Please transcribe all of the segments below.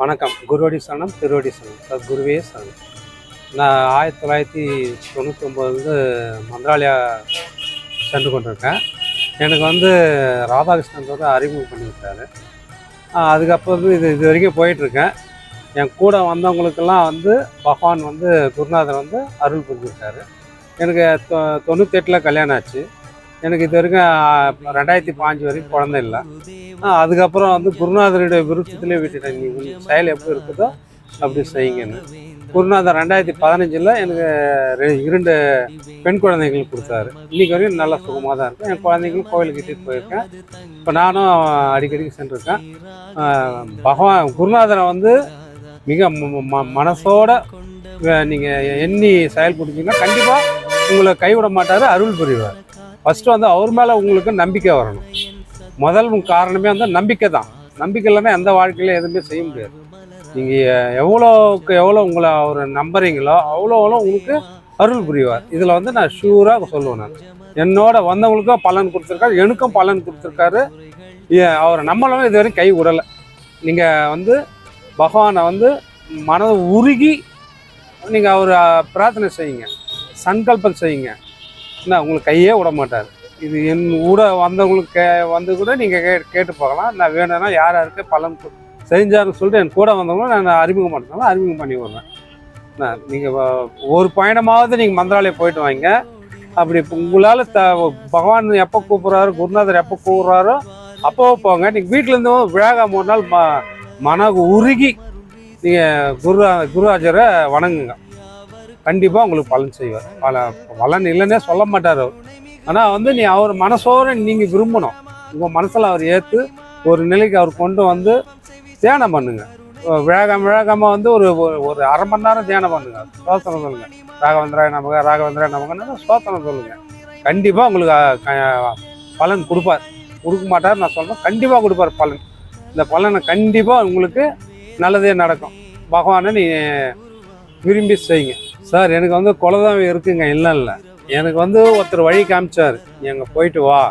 வணக்கம். குருவடி சரணம் திருவடி சரணம். சார் குருவே சரணம். நான் ஆயிரத்தி தொள்ளாயிரத்தி தொண்ணூற்றொன்போதுலேருந்து மந்திராலயா சென்று கொண்டிருக்கேன். எனக்கு வந்து ராதாகிருஷ்ணன் வந்து அறிமுகம் பண்ணி அதுக்கப்புறம் வந்து இது இது வரைக்கும் போயிட்டுருக்கேன். என் கூட வந்தவங்களுக்கெல்லாம் வந்து பகவான் வந்து குருநாதர் வந்து அருள் புரிஞ்சுருக்காரு. எனக்கு தொ தொண்ணூத்தெட்டில் கல்யாணம் ஆச்சு. எனக்கு இது வரைக்கும் ரெண்டாயிரத்தி பாஞ்சு வரைக்கும் குழந்தை இல்லை. அதுக்கப்புறம் வந்து குருநாதருடைய விருப்பத்திலே விட்டுட்டேன். நீ செயல் எப்படி இருக்குதோ அப்படி செய்யுங்கன்னு. குருநாதர் ரெண்டாயிரத்தி பதினஞ்சில் எனக்கு ரெ- இரண்டு பெண் குழந்தைகள் கொடுத்தாரு. இன்றைக்கி வரைக்கும் நல்லா சுகமாக தான் இருக்கும். என் குழந்தைங்களும் கோயிலுக்கு இட்டுட்டு போயிருக்கேன். இப்போ நானும் அடிக்கடி சென்றிருக்கேன். பகவான் குருநாதரை வந்து மிக ம- ம- மனசோட நீங்கள் எண்ணி செயல்படுத்தீங்கன்னா கண்டிப்பாக உங்களை கைவிட மாட்டார் அருள் புரிவார். ஃபஸ்ட்டு வந்து அவர் மேலே உங்களுக்கு நம்பிக்கை வரணும். முதல் காரணமே வந்து நம்பிக்கை தான். நம்பிக்கை இல்லைன்னா எந்த வாழ்க்கையில எதுவுமே செய்ய முடியாது. நீங்கள் எவ்வளோக்கு எவ்வளோ உங்களை அவர் நம்புறீங்களோ அவ்வளோ அவ்வளோ உங்களுக்கு அருள் புரிவார். இதில் வந்து நான் ஷூராக சொல்லுவேன் நான். என்னோட வந்தவங்களுக்கும் பலன் கொடுத்துருக்காரு. எனக்கும் பலன் கொடுத்துருக்காரு. அவரை நம்மளும் இதுவரையும் கை விடலை. நீங்கள் வந்து பகவானை வந்து மனதை உருகி நீங்கள் அவர் பிரார்த்தனை செய்யுங்க. சங்கல்பம் செய்யுங்க. என்ன உங்களுக்கு கையே விட மாட்டார். இது என் கூட வந்தவங்களுக்கு கே வந்து கூட நீங்கள் கே கேட்டு பார்க்கலாம். நான் வேணும்னா யார் யாருக்கு பலன் செஞ்சாருன்னு சொல்லிட்டு என் கூட வந்தவங்களும் நான் அறிமுகம் பண்ணுறதுனால அறிமுகம் பண்ணி விடுறேன். நான் நீங்கள் ஒரு பயணமாவது நீங்கள் மந்திராலயம் போயிட்டு வாங்க. அப்படி உங்களால் த பகவான் எப்போ கூப்பிட்றாரு குருநாதர் எப்போ கூப்பிட்றாரோ அப்போ போங்க. நீங்கள் வீட்டிலேருந்து விழாக மூணு நாள் ம மன உருகி நீங்கள் குரு குருராஜரை வணங்குங்க. கண்டிப்பாக உங்களுக்கு பலன் செய்வார் பல பலன் இல்லைன்னே சொல்ல மாட்டார் அவர். ஆனால் வந்து நீ அவர் மனசோட நீங்கள் விரும்பணும். உங்கள் மனசில் அவர் ஏற்று ஒரு நிலைக்கு அவர் கொண்டு வந்து தியானம் பண்ணுங்கள் விழாகம் விழாகமாக வந்து ஒரு ஒரு- ஒரு அரை மணி நேரம் தியானம் பண்ணுங்க. சோசனம் சொல்லுங்கள் ராகவேந்திராய நமக ராகவேந்திராய நமகன்னு சோசனம் சொல்லுங்கள் கண்டிப்பாக உங்களுக்கு க- பலன் கொடுப்பார். கொடுக்க மாட்டார் நான் சொல்கிறேன் கண்டிப்பாக கொடுப்பார் பலன். இந்த பலனை கண்டிப்பாக உங்களுக்கு நல்லதே நடக்கும். பகவானை நீ விரும்பி செய்யுங்க. சார் எனக்கு வந்து குலதெய்வம் இருக்குங்க இல்லை இல்லை. எனக்கு வந்து ஒருத்தர் வழி காமிச்சார். நீ அங்கே போயிட்டு வா.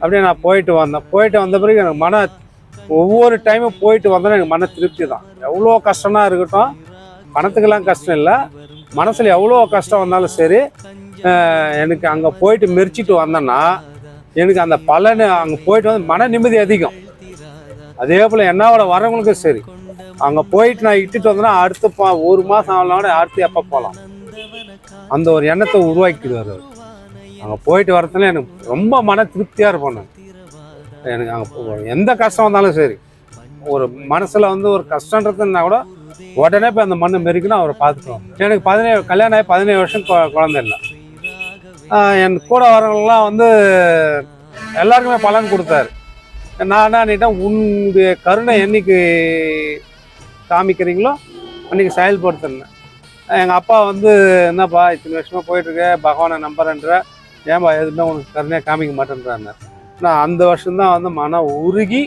அப்படியே நான் போயிட்டு வந்தேன். போயிட்டு வந்த பிறகு எனக்கு மன ஒவ்வொரு டைமும் போயிட்டு வந்தோன்னா எனக்கு மன திருப்தி தான் எவ்வளோ கஷ்டமாக இருக்கட்டும் பணத்துக்கெல்லாம் கஷ்டம் இல்லை. மனசில் எவ்வளோ கஷ்டம் வந்தாலும் சரி எனக்கு அங்கே போயிட்டு மெரிச்சிட்டு வந்தேன்னா எனக்கு அந்த பலன் அங்கே போயிட்டு வந்து மன நிம்மதி அதிகம். அதே போல் என்னோட வரவங்களுக்கும் சரி. அங்கே போயிட்டு நான் இட்டுட்டு வந்தேன்னா அடுத்த பா ஒரு மாதம் ஆகலாம் அடுத்து எப்போ போகலாம் அந்த ஒரு எண்ணத்தை உருவாக்கிடுவார் அவர். அங்கே போயிட்டு வரதுல எனக்கு ரொம்ப மன திருப்தியாக இருப்பேன் நான். எனக்கு அங்கே எந்த கஷ்டம் வந்தாலும் சரி. ஒரு மனசில் வந்து ஒரு கஷ்டன்றதுன்னா கூட உடனே போய் அந்த மண்ணை மெருக்குன்னு அவரை பார்த்துக்குவோம் எனக்கு பதினேழு கல்யாணம் ஆகி பதினேழு வருஷம் குழந்தை இல்லை. என் கூட வரவங்களாம் வந்து எல்லாருக்குமே பலன் கொடுத்தாரு. நான் என்ன பண்ணிட்டேன்? உன்னுடைய கருணை என்னைக்கு காமிக்கிறீங்களோ அன்னைக்கு செயல்படுத்தினேன் எங்கள் அப்பா வந்து என்னப்பா இத்தனை வருஷமாக போயிட்டுருக்க பகவானை நம்புறேன்ற. ஏன்பா எதுவுமே உனக்கு கருணையாக காமிக்க மாட்டேன்றாங்க நான் அந்த வருஷம்தான் வந்து மன உருகி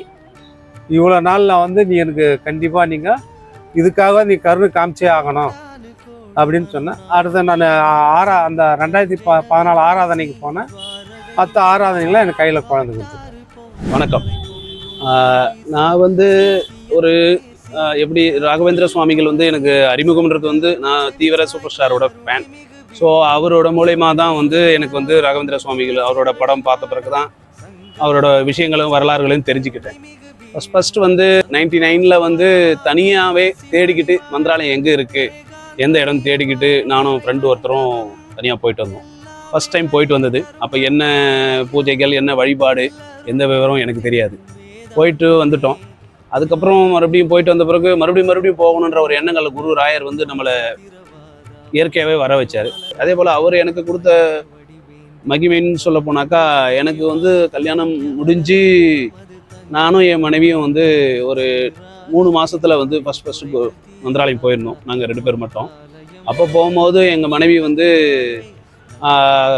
இவ்வளோ நாளில் வந்து நீ எனக்கு கண்டிப்பாக நீங்கள் இதுக்காக நீ கருணை காமிச்சே ஆகணும். அப்படின்னு சொன்னேன். அடுத்து நான் ஆறா அந்த ரெண்டாயிரத்தி ப பதினாலு ஆராதனைக்கு போனேன். மற்ற ஆராதனைகளை எனக்கு கையில் குழந்தை கொடுத்துருக்கேன் வணக்கம் நான் வந்து ஒரு எப்படி ராகவேந்திர சுவாமிகள் வந்து எனக்கு அறிமுகம்ன்றது வந்து நான் தீவிர சூப்பர் ஸ்டாரோட ஃபேன் ஸோ அவரோட மூலயமா தான் வந்து எனக்கு வந்து ராகவேந்திர சுவாமிகள் அவரோட படம் பார்த்த பிறகு தான் அவரோட விஷயங்களும் வரலாறுகளையும் தெரிஞ்சுக்கிட்டேன். ஃபஸ்ட் ஃபஸ்ட் வந்து நைன்டி நைனில் வந்து தனியாகவே தேடிக்கிட்டு மந்திராலயம் எங்கே இருக்குது எந்த இடம் தேடிக்கிட்டு நானும் ஃப்ரெண்டு ஒருத்தரும் தனியாக போயிட்டு வந்தோம். ஃபஸ்ட் டைம் போயிட்டு வந்தது. அப்போ என்ன பூஜைகள் என்ன வழிபாடு எந்த விவரம் எனக்கு தெரியாது. போயிட்டு வந்துட்டோம். அதுக்கப்புறம் மறுபடியும் போயிட்டு வந்த பிறகு மறுபடியும் மறுபடியும் போகணுன்ற ஒரு எண்ணங்கள் குரு ராயர் வந்து நம்மளை இயற்கையாகவே வர வச்சார். அதே போல் அவர் எனக்கு கொடுத்த மகிமைன்னு சொல்ல போனாக்கா எனக்கு வந்து கல்யாணம் முடிஞ்சு நானும் என் மனைவியும் வந்து ஒரு மூணு மாதத்தில் வந்து ஃபஸ்ட் ஃபஸ்ட்டு மந்திராலயம் போயிருந்தோம். நாங்கள் ரெண்டு பேர் மட்டும். அப்போ போகும்போது எங்கள் மனைவி வந்து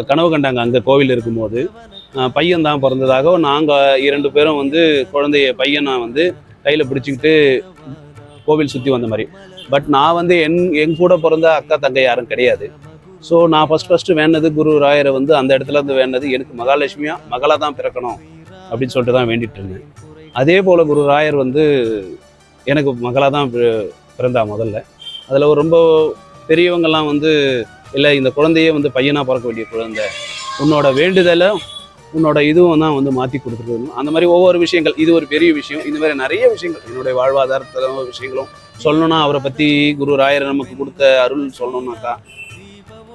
கனவு கண்டாங்க அங்கே கோவில் இருக்கும்போது. பையன் தான் பிறந்ததாகவும் நாங்கள் இரண்டு பேரும் வந்து குழந்தைய பையனை வந்து கையில் பிடிச்சிக்கிட்டு கோவில் சுற்றி வந்த மாதிரி. பட் நான் வந்து என் என் கூட பிறந்த அக்கா தங்கை யாரும் கிடையாது. ஸோ நான் ஃபர்ஸ்ட் ஃபஸ்ட்டு வேணது குரு ராயரை வந்து அந்த இடத்துல இருந்து வேண்டது எனக்கு மகாலட்சுமியா மகளாக தான் பிறக்கணும் அப்படின்னு சொல்லிட்டு தான் வேண்டிட்டு இருந்தேன். அதே போல் குரு ராயர் வந்து எனக்கு மகளாக தான் பிறந்தா முதல்ல. அதில் ஒரு ரொம்ப பெரியவங்கெல்லாம் வந்து இல்லை இந்த குழந்தையே வந்து பையனாக பிறக்க வேண்டிய குழந்தை. உன்னோட வேண்டுதலை உன்னோட இதுவும் தான் வந்து மாற்றி கொடுத்துருக்கணும் அந்த மாதிரி ஒவ்வொரு விஷயங்கள் இது ஒரு பெரிய விஷயம். இந்த மாதிரி நிறைய விஷயங்கள் என்னுடைய வாழ்வாதாரத்தில் விஷயங்களும். சொல்லணும்னா அவரை பற்றி குரு ராயர் நமக்கு கொடுத்த அருள் சொல்லணும்னாக்கா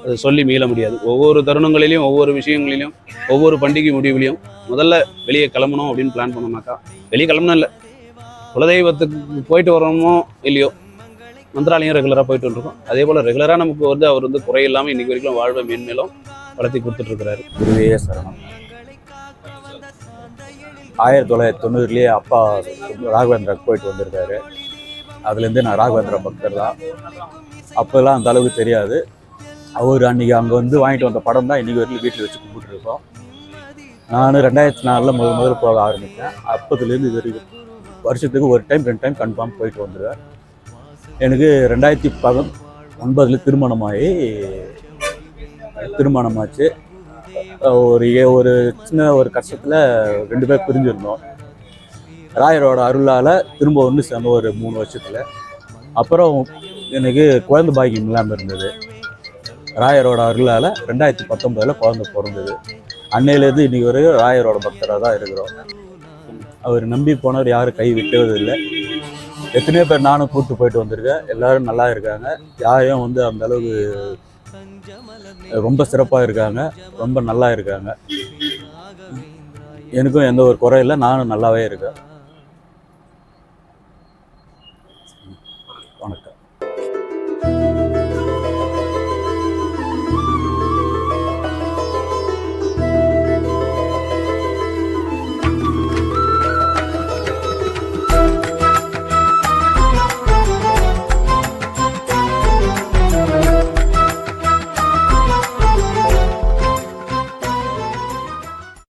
அது சொல்லி மீள முடியாது. ஒவ்வொரு தருணங்களிலையும் ஒவ்வொரு விஷயங்களிலும் ஒவ்வொரு பண்டிகை முடிவுலையும் முதல்ல வெளியே கிளம்பணும் அப்படின்னு பிளான் பண்ணோம்னாக்கா வெளியே கிளம்பணும் இல்லை. குலதெய்வத்துக்கு போயிட்டு வரோமோ இல்லையோ மந்திராலயம் ரெகுலராக போயிட்டு வந்துருக்கோம். அதே போல் ரெகுலராக நமக்கு வந்து அவர் வந்து குறையில்லாமல் இன்றைக்கி வரைக்கும் வாழ்வை மேன்மேலும் வளர்த்தி கொடுத்துட்ருக்கிறாரு குருவே சரணம். ஆயிரத்தி தொள்ளாயிரத்தி தொண்ணூறுலேயே அப்பா ராகவேந்திரா போயிட்டு வந்திருக்காரு. அதுலேருந்து நான் ராகவேந்திரா பக்தர் தான். அப்போல்லாம் அந்த அளவுக்கு தெரியாது. அவர் அன்றைக்கி அங்கே வந்து வாங்கிட்டு வந்த படம் தான் இன்றைக்கி வரைக்கும் வீட்டில் வச்சு கும்பிட்டுருக்கோம். நான் ரெண்டாயிரத்தி நாலில் முதல் முதல்ல போக ஆரம்பித்தேன். அப்போதுலேருந்து இது வரைக்கும் வருஷத்துக்கு ஒரு டைம் ரெண்டு டைம் கன்ஃபார்ம் போயிட்டு வந்துடுவேன். எனக்கு ரெண்டாயிரத்தி பதம் ஒன்பதில் திருமணமாகி திருமணமாச்சு. ஒரு ஏ- ஒரு சின்ன ஒரு கஷ்டத்தில் ரெண்டு பேர் பிரிஞ்சிருந்தோம். ராயரோட அருளால் திரும்ப ஒன்று சேர்ந்த ஒரு மூணு வருஷத்தில். அப்புறம் எனக்கு குழந்த பாக்கியம் இல்லாமல் இருந்தது. ராயரோட அருளால் ரெண்டாயிரத்தி பத்தொம்பதில் குழந்த பிறந்தது. அன்னையிலேருந்து இன்றைக்கி வரைக்கும் ராயரோட பக்தராக தான் இருக்கிறோம். அவர் நம்பி போனவர் யாரும் கை விட்டதில்லை எத்தனையோ பேர் நானும் கூப்பிட்டு போயிட்டு வந்திருக்கேன். எல்லோரும் நல்லா இருக்காங்க. யாரையும் வந்து அந்த அளவுக்கு ரொம்ப சிறப்பாக இருக்காங்க. ரொம்ப நல்லா இருக்காங்க. எனக்கும் எந்த ஒரு குறையும் இல்லை. நானும் நல்லாவே இருக்கேன்.